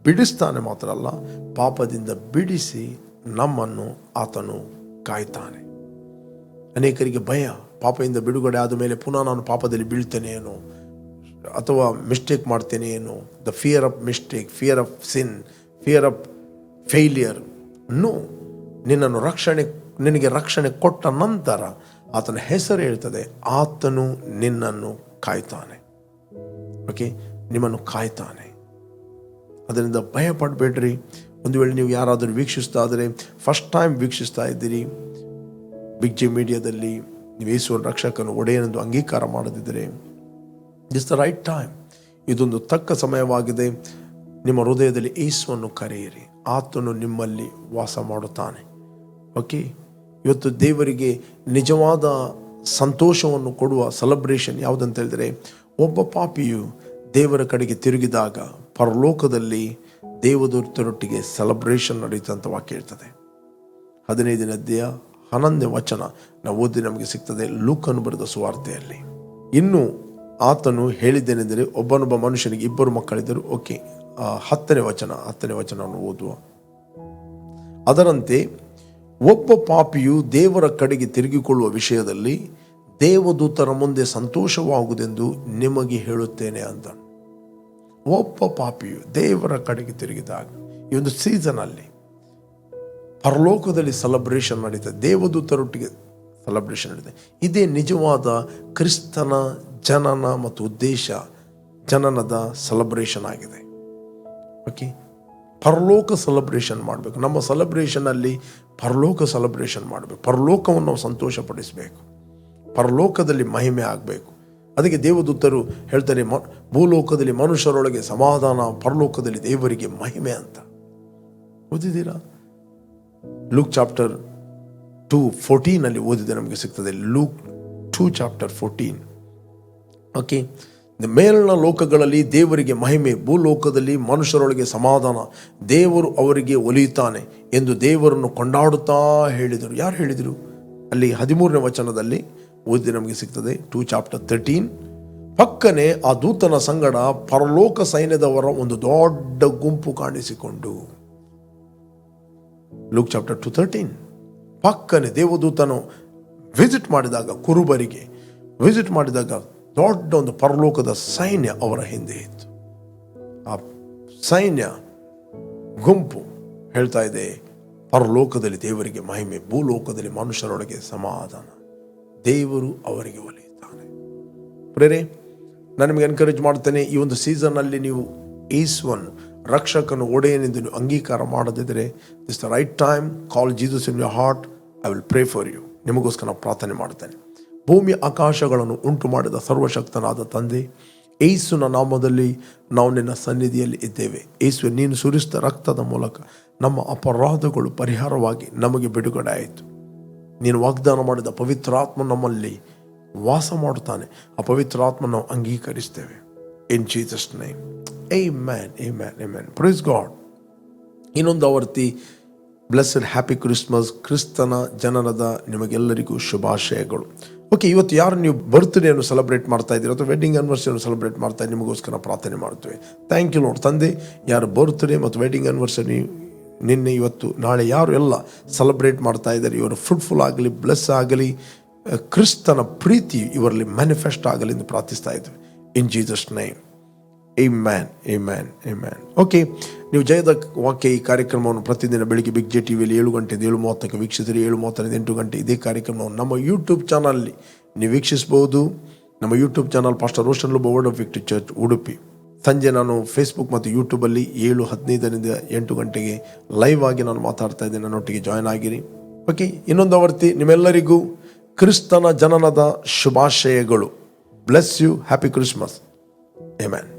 ಬಿಡಿಸ್ತಾನೆ ಮಾತ್ರ ಅಲ್ಲ, ಪಾಪದಿಂದ ಬಿಡಿಸಿ ನಮ್ಮನ್ನು ಆತನು ಕಾಯ್ತಾನೆ. ಅನೇಕರಿಗೆ ಭಯ, ಪಾಪದಿಂದ ಬಿಡುಗಡೆ ಆದ ಮೇಲೆ ಪುನಃ ನಾನು ಪಾಪದಲ್ಲಿ ಬೀಳ್ತೇನೆ ಏನು? ಅಥವಾ ಮಿಸ್ಟೇಕ್ ಮಾಡ್ತೇನೆ ಏನು? The fear of mistake fear of sin fear of failure no ನಿನ್ನನ್ನು ರಕ್ಷಣೆ, ನಿನಗೆ ರಕ್ಷಣೆ ಕೊಟ್ಟ ನಂತರ ಆತನ ಹೆಸರು ಹೇಳ್ತದೆ, ಆತನು ನಿನ್ನನ್ನು ಕಾಯ್ತಾನೆ. ಓಕೆ ನಿಮ್ಮನ್ನು ಕಾಯ್ತಾನೆ. ಅದರಿಂದ ಭಯ ಪಡಬೇಡ್ರಿ ಒಂದು ವೇಳೆ ನೀವು ಯಾರಾದರೂ ವೀಕ್ಷಿಸ್ತಾ ಆದರೆ ಫಸ್ಟ್ ಟೈಮ್ ವೀಕ್ಷಿಸ್ತಾ ಇದ್ದೀರಿ ಬಿಗ್ ಜಿ ಮೀಡಿಯಾದಲ್ಲಿ ನೀವು ಯೇಸುವ ರಕ್ಷಕನು ಒಡೆಯನೆಂದು ಅಂಗೀಕಾರ ಮಾಡದಿದ್ದರೆ ಇಟ್ಸ್ ದ ರೈಟ್ ಟೈಮ್ ಇದೊಂದು ತಕ್ಕ ಸಮಯವಾಗಿದೆ. ನಿಮ್ಮ ಹೃದಯದಲ್ಲಿ ಏಸುವನ್ನು ಕರೆಯಿರಿ. ಆತನು ನಿಮ್ಮಲ್ಲಿ ವಾಸ ಮಾಡುತ್ತಾನೆ. ಓಕೆ? ಇವತ್ತು ದೇವರಿಗೆ ನಿಜವಾದ ಸಂತೋಷವನ್ನು ಕೊಡುವ ಸೆಲೆಬ್ರೇಷನ್ ಯಾವುದಂತ ಹೇಳಿದರೆ, ಒಬ್ಬ ಪಾಪಿಯು ದೇವರ ಕಡೆಗೆ ತಿರುಗಿದಾಗ ಪರಲೋಕದಲ್ಲಿ ದೇವದೂತರೊಟ್ಟಿಗೆ ಸೆಲೆಬ್ರೇಷನ್ ನಡೆಯುತ್ತಂತ ವಾಕ್ಯ ಇರ್ತದೆ ಹದಿನೈದನೇದ್ಯ ಹನ್ನೊಂದನೇ ವಚನ ನಾವು ಓದಿ ನಮಗೆ ಸಿಗ್ತದೆ ಲೂಕನು ಬರೆದ ಸುವಾರ್ತೆಯಲ್ಲಿ. ಇನ್ನು ಆತನು ಹೇಳಿದ್ದೇನೆಂದರೆ ಒಬ್ಬನೊಬ್ಬ ಮನುಷ್ಯನಿಗೆ ಇಬ್ಬರು ಮಕ್ಕಳಿದ್ದರು. ಓಕೆ ಹತ್ತನೇ ವಚನ, ಹತ್ತನೇ ವಚನವನ್ನು ಓದುವ. ಅದರಂತೆ ಒಬ್ಬ ಪಾಪಿಯು ದೇವರ ಕಡೆಗೆ ತಿರುಗಿಕೊಳ್ಳುವ ವಿಷಯದಲ್ಲಿ ದೇವದೂತರ ಮುಂದೆ ಸಂತೋಷವಾಗುವುದೆಂದು ನಿಮಗೆ ಹೇಳುತ್ತೇನೆ ಅಂತ ಒಬ್ಬ ಪಾಪಿಯು ದೇವರ ಕಡೆಗೆ ತಿರುಗಿದಾಗ, ಈ ಒಂದು ಸೀಸನಲ್ಲಿ ಪರಲೋಕದಲ್ಲಿ ಸೆಲೆಬ್ರೇಷನ್ ನಡೀತದೆ ದೇವದೂತರೊಟ್ಟಿಗೆ ಸೆಲೆಬ್ರೇಷನ್ ನಡೀತದೆ ಇದೇ ನಿಜವಾದ ಕ್ರಿಸ್ತನ ಜನನ ಮತ್ತು ಉದ್ದೇಶ ಜನನದ ಸೆಲೆಬ್ರೇಷನ್ ಆಗಿದೆ. ಓಕೆ ಪರಲೋಕ ಸೆಲೆಬ್ರೇಷನ್ ಮಾಡಬೇಕು. ನಮ್ಮ ಸೆಲೆಬ್ರೇಷನಲ್ಲಿ ಪರಲೋಕ ಸೆಲೆಬ್ರೇಷನ್ ಮಾಡಬೇಕು. ಪರಲೋಕವನ್ನು ನಾವು ಸಂತೋಷಪಡಿಸಬೇಕು. ಪರಲೋಕದಲ್ಲಿ ಮಹಿಮೆ ಆಗಬೇಕು. ಅದಕ್ಕೆ ದೇವದೂತರು ಹೇಳ್ತಾರೆ, ಮ, ಭೂಲೋಕದಲ್ಲಿ ಮನುಷ್ಯರೊಳಗೆ ಸಮಾಧಾನ, ಪರಲೋಕದಲ್ಲಿ ದೇವರಿಗೆ ಮಹಿಮೆ ಅಂತ. ಓದಿದ್ದೀರಾ? ಲೂಕ್ ಚಾಪ್ಟರ್ ಟೂ ಫೋರ್ಟೀನಲ್ಲಿ ಓದಿದೆ ನಮಗೆ ಸಿಗ್ತದೆ. Luke two chapter fourteen. Okay. ಮೇಲಿನ ಲೋಕಗಳಲ್ಲಿ ದೇವರಿಗೆ ಮಹಿಮೆ, ಭೂಲೋಕದಲ್ಲಿ ಮನುಷ್ಯರೊಳಗೆ ಸಮಾಧಾನ, ದೇವರು ಅವರಿಗೆ ಒಲಿಯುತ್ತಾನೆ ಎಂದು ದೇವರನ್ನು ಕೊಂಡಾಡುತ್ತಾ ಹೇಳಿದರು. ಯಾರು ಹೇಳಿದರು? ಅಲ್ಲಿ ಹದಿಮೂರನೇ ವಚನದಲ್ಲಿ ಓದಿ ನಮಗೆ ಸಿಗ್ತದೆ ಟೂ ಚಾಪ್ಟರ್ ತರ್ಟೀನ್ ಪಕ್ಕನೆ ಆ ದೂತನ ಸಂಗಡ ಪರಲೋಕ ಸೈನ್ಯದವರ ಒಂದು ದೊಡ್ಡ ಗುಂಪು ಕಾಣಿಸಿಕೊಂಡು. ಲೂಕ್ ಚಾಪ್ಟರ್ ಟು ತರ್ಟೀನ್ ಪಕ್ಕನೆ ದೇವದೂತನು ವಿಸಿಟ್ ಮಾಡಿದಾಗ ಕುರುಬರಿಗೆ ವಿಸಿಟ್ ಮಾಡಿದಾಗ ದೊಡ್ಡ ಒಂದು ಪರಲೋಕದ ಸೈನ್ಯ ಅವರ ಹಿಂದೆ ಇತ್ತು. ಆ ಸೈನ್ಯ ಗುಂಪು ಹೇಳ್ತಾ ಇದೆ, ಪರಲೋಕದಲ್ಲಿ ದೇವರಿಗೆ ಮಹಿಮೆ, ಭೂಲೋಕದಲ್ಲಿ ಮನುಷ್ಯರೊಳಗೆ ಸಮಾಧಾನ. ದೇವರು ಅವರಿಗೆ ಒಲಿಯುತ್ತಾನೆ. ಪ್ರೇರೆ, ನಾನು ನಿಮಗೆ ಎನ್ಕರೇಜ್ ಮಾಡ್ತೇನೆ, ಈ ಒಂದು ಸೀಸನ್ನಲ್ಲಿ ನೀವು ಈಸ್ವನ್ ರಕ್ಷಕನು ಒಡೆಯನೆಂದು ನೀವು ಅಂಗೀಕಾರ ಮಾಡದಿದ್ದರೆ this the right time call Jesus in your heart I will pray for you ನಿಮಗೋಸ್ಕರ ನಾನು ಪ್ರಾರ್ಥನೆ ಮಾಡ್ತೇನೆ. ಭೂಮಿ ಆಕಾಶಗಳನ್ನು ಉಂಟು ಮಾಡಿದ ಸರ್ವಶಕ್ತನಾದ ತಂದೆ ಏಸುನ ನಾಮದಲ್ಲಿ ನಾವು ನಿನ್ನ ಸನ್ನಿಧಿಯಲ್ಲಿ ಇದ್ದೇವೆ. ಏಸು ನೀನು ಸುರಿಸಿದ ರಕ್ತದ ಮೂಲಕ ನಮ್ಮ ಅಪರಾಧಗಳು ಪರಿಹಾರವಾಗಿ ನಮಗೆ ಬಿಡುಗಡೆ ಆಯಿತು ನೀನು ವಾಗ್ದಾನ ಮಾಡಿದ ಪವಿತ್ರಾತ್ಮ ನಮ್ಮಲ್ಲಿ ವಾಸ ಮಾಡುತ್ತಾನೆ. ಆ ಪವಿತ್ರಾತ್ಮ ನಾವು ಅಂಗೀಕರಿಸ್ತೇವೆ. In Jesus name amen amen amen praise God ಇನ್ನೊಂದು ಆವರ್ತಿ ಬ್ಲೆಸ್ಡ್ ಹ್ಯಾಪಿ ಕ್ರಿಸ್ಮಸ್ ಕ್ರಿಸ್ತನ ಜನನದ ನಿಮಗೆಲ್ಲರಿಗೂ ಶುಭಾಶಯಗಳು. ಓಕೆ, ಇವತ್ತು ಯಾರು ನೀವು ಬರ್ತ್ಡೇನು ಸೆಲೆಬ್ರೇಟ್ ಮಾಡ್ತಾ ಇದ್ದೀರೋ ಅಥವಾ ವೆಡ್ಡಿಂಗ್ ಆನಿವರ್ಸರಿಯನ್ನು ಸೆಲೆಬ್ರೇಟ್ ಮಾಡ್ತಾ ನಿಮಗೋಸ್ಕರ ಪ್ರಾರ್ಥನೆ ಮಾಡ್ತೇವೆ ಥ್ಯಾಂಕ್ ಯು ನೋಡ್ ತಂದೆ, ಯಾರು ಬರ್ತ್ಡೇ ಮತ್ತು ವೆಡ್ಡಿಂಗ್ ಆನಿವರ್ಸರಿ ನಿನ್ನೆ, ಇವತ್ತು, ನಾಳೆ ಯಾರು ಎಲ್ಲ ಸೆಲೆಬ್ರೇಟ್ ಮಾಡ್ತಾ ಇದ್ದಾರೆ? ಇವರು ಫ್ರೂಟ್ಫುಲ್ ಆಗಲಿ ಬ್ಲೆಸ್ ಆಗಲಿ ಕ್ರಿಸ್ತನ ಪ್ರೀತಿ ಇವರಲ್ಲಿ ಮ್ಯಾನಿಫೆಸ್ಟ್ ಆಗಲಿ ಎಂದು ಪ್ರಾರ್ಥಿಸ್ತಾ ಇದ್ದೇವೆ. In Jesus name amen amen amen okay ನೀವು ಜಯದ ವಾಕ್ಯ ಈ ಕಾರ್ಯಕ್ರಮವನ್ನು ಪ್ರತಿದಿನ ಬೆಳಿಗ್ಗೆ ಬಿಗ್ ಜೆ ಟಿವಿಯಲ್ಲಿ ಏಳು ಗಂಟೆಯಿಂದ ಏಳು ಮೂವತ್ತಕ್ಕೆ ವೀಕ್ಷಿಸಿರಿ ಏಳು ಮೂವತ್ತರಿಂದ ಎಂಟು ಗಂಟೆ ಇದೇ ಕಾರ್ಯಕ್ರಮವನ್ನು ನಮ್ಮ ಯೂಟ್ಯೂಬ್ ಚಾನಲ್ನಲ್ಲಿ ನೀವು ವೀಕ್ಷಿಸಬಹುದು. ನಮ್ಮ YouTube channel pastor Roshan Lobo word of victory church Udupi ಸಂಜೆ ನಾನು ಫೇಸ್ಬುಕ್ ಮತ್ತು ಯೂಟ್ಯೂಬಲ್ಲಿ ಏಳು ಹದಿನೈದರಿಂದ ಎಂಟು ಗಂಟೆಗೆ ಲೈವ್ ಆಗಿ ನಾನು ಮಾತಾಡ್ತಾ ಇದ್ದೇನೆ. ನನ್ನೊಟ್ಟಿಗೆ ಜಾಯ್ನ್ ಆಗಿರಿ. ಓಕೆ ಇನ್ನೊಂದು ಆವರ್ತಿ ನಿಮ್ಮೆಲ್ಲರಿಗೂ ಕ್ರಿಸ್ತನ ಜನನದ ಶುಭಾಶಯಗಳು. Bless you happy Christmas Amen.